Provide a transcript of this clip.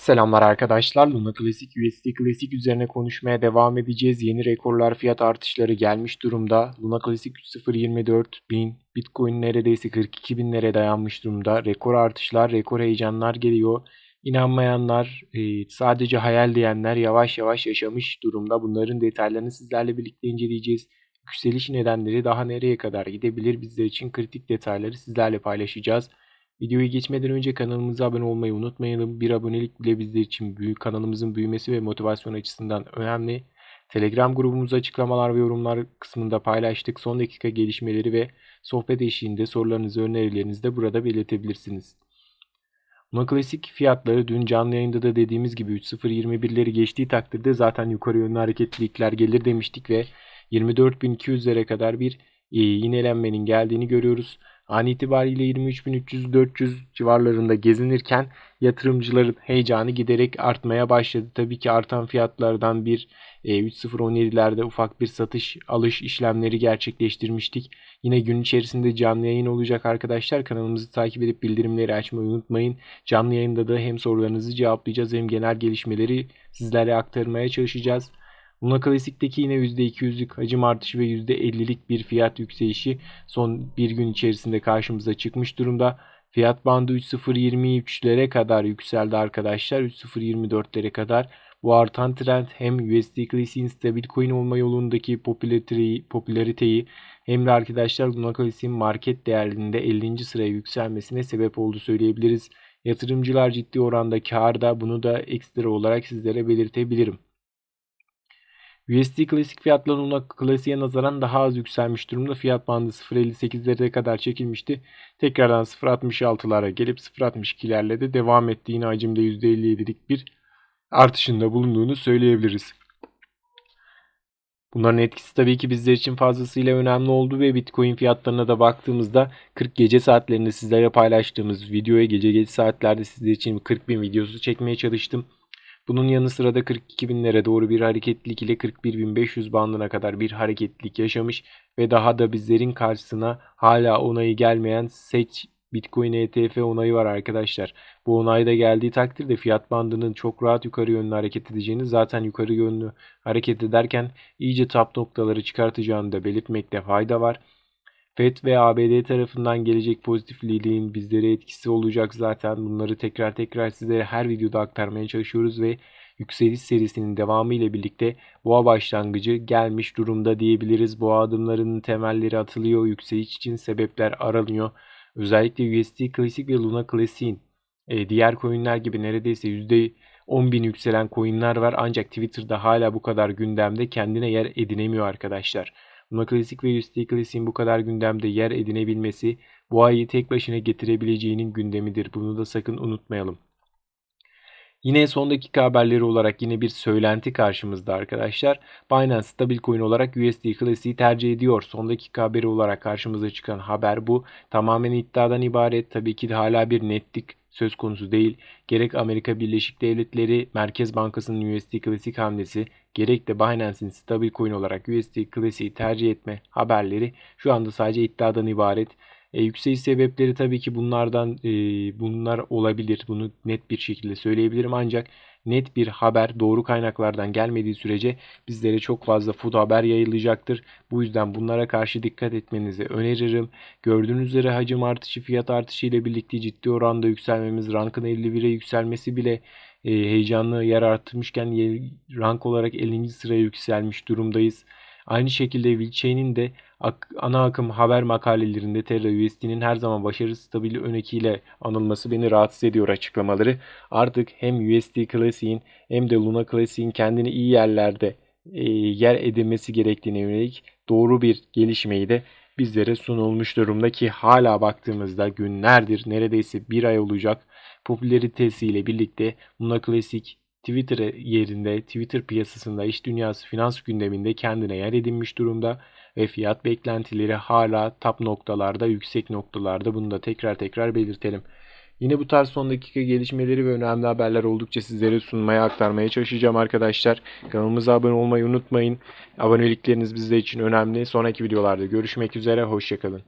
Selamlar arkadaşlar. Luna Classic USD Classic üzerine konuşmaya devam edeceğiz. Yeni rekorlar fiyat artışları gelmiş durumda. Luna Classic 3024 bin Bitcoin neredeyse 42 binlere dayanmış durumda. Rekor artışlar, rekor heyecanlar geliyor. İnanmayanlar, e, sadece hayal diyenler yavaş yavaş yaşamış durumda. Bunların detaylarını sizlerle birlikte inceleyeceğiz. Yükseliş nedenleri daha nereye kadar gidebilir bizler için kritik detayları sizlerle paylaşacağız. Videoyu geçmeden önce kanalımıza abone olmayı unutmayalım. Bir abonelik bile bizler için büyük kanalımızın büyümesi ve motivasyon açısından önemli. Telegram grubumuzu açıklamalar ve yorumlar kısmında paylaştık. Son dakika gelişmeleri ve sohbet eşliğinde sorularınızı, önerilerinizi de burada belirtebilirsiniz. Luna Klasik fiyatları dün canlı yayında da dediğimiz gibi 3.021'leri geçtiği takdirde zaten yukarı yönlü hareketlilikler gelir demiştik ve 24.200'lere kadar bir e, yinelenmenin geldiğini görüyoruz. An itibariyle 23.300-400 civarlarında gezinirken yatırımcıların heyecanı giderek artmaya başladı. Tabii ki artan fiyatlardan bir e, 3.017'lerde ufak bir satış alış işlemleri gerçekleştirmiştik. Yine gün içerisinde canlı yayın olacak arkadaşlar. Kanalımızı takip edip bildirimleri açmayı unutmayın. Canlı yayında da hem sorularınızı cevaplayacağız hem genel gelişmeleri sizlere aktarmaya çalışacağız. Luna Classic'teki yine %200'lük hacim artışı ve %50'lik bir fiyat yükselişi son bir gün içerisinde karşımıza çıkmış durumda. Fiyat bandı 3.023'lere kadar yükseldi arkadaşlar. 3.024'lere kadar. Bu artan trend hem USD Classic'in stabil coin olma yolundaki popülariteyi, hem de arkadaşlar Luna Classic'in market değerinde 50. sıraya yükselmesine sebep oldu söyleyebiliriz. Yatırımcılar ciddi oranda karda bunu da ekstra olarak sizlere belirtebilirim. USD klasik fiyatlarına klasiğe nazaran daha az yükselmiş durumda. Fiyat bandı 0.58'lere kadar çekilmişti. Tekrardan 0.66'lara gelip 0.62'lerle de devam etti. Yine hacimde %57'lik bir artışında bulunduğunu söyleyebiliriz. Bunların etkisi tabii ki bizler için fazlasıyla önemli oldu ve Bitcoin fiyatlarına da baktığımızda 40 gece saatlerinde sizlere paylaştığımız videoya gece gece saatlerde sizler için 40 bin videosu çekmeye çalıştım. Bunun yanı sıra da 42 binlere doğru bir hareketlilik ile 41.500 bandına kadar bir hareketlilik yaşamış ve daha da bizlerin karşısına hala onayı gelmeyen seç Bitcoin ETF onayı var arkadaşlar. Bu onay da geldiği takdirde fiyat bandının çok rahat yukarı yönlü hareket edeceğini zaten yukarı yönlü hareket ederken iyice tap noktaları çıkartacağını da belirtmekte fayda var. FED ve ABD tarafından gelecek pozitifliğin bizlere etkisi olacak zaten. Bunları tekrar tekrar size her videoda aktarmaya çalışıyoruz ve yükseliş serisinin devamı ile birlikte boğa başlangıcı gelmiş durumda diyebiliriz. Boğa adımlarının temelleri atılıyor. Yükseliş için sebepler aranıyor. Özellikle USD Classic ve Luna Classic'in e, diğer coinler gibi neredeyse %10 bin yükselen coinler var. Ancak Twitter'da hala bu kadar gündemde kendine yer edinemiyor arkadaşlar. Classic ve Classic'in bu kadar gündemde yer edinebilmesi bu ayı tek başına getirebileceğinin gündemidir. Bunu da sakın unutmayalım. Yine son dakika haberleri olarak yine bir söylenti karşımızda arkadaşlar. Binance stabil coin olarak USD Classic'i tercih ediyor. Son dakika haberi olarak karşımıza çıkan haber bu. Tamamen iddiadan ibaret. Tabii ki de hala bir netlik söz konusu değil. Gerek Amerika Birleşik Devletleri Merkez Bankası'nın USD Classic hamlesi gerek de Binance'in stabil coin olarak USD Classic'i tercih etme haberleri şu anda sadece iddiadan ibaret. E, yükseliş sebepleri tabii ki bunlardan e, bunlar olabilir. Bunu net bir şekilde söyleyebilirim ancak net bir haber doğru kaynaklardan gelmediği sürece bizlere çok fazla food haber yayılacaktır. Bu yüzden bunlara karşı dikkat etmenizi öneririm. Gördüğünüz üzere hacim artışı, fiyat artışı ile birlikte ciddi oranda yükselmemiz, rankın 51'e yükselmesi bile e, heyecanlı yer artmışken rank olarak 50. sıraya yükselmiş durumdayız. Aynı şekilde Wilchain'in de ana akım haber makalelerinde Terra USD'nin her zaman başarı stabil önekiyle anılması beni rahatsız ediyor açıklamaları. Artık hem USD Classic'in hem de Luna Classic'in kendini iyi yerlerde e, yer edilmesi gerektiğine yönelik doğru bir gelişmeyi de bizlere sunulmuş durumda ki hala baktığımızda günlerdir neredeyse bir ay olacak popülaritesiyle birlikte Luna Classic Twitter yerinde Twitter piyasasında iş dünyası finans gündeminde kendine yer edinmiş durumda ve fiyat beklentileri hala top noktalarda, yüksek noktalarda. Bunu da tekrar tekrar belirtelim. Yine bu tarz son dakika gelişmeleri ve önemli haberler oldukça sizlere sunmaya, aktarmaya çalışacağım arkadaşlar. Kanalımıza abone olmayı unutmayın. Abonelikleriniz bizler için önemli. Sonraki videolarda görüşmek üzere. Hoşçakalın.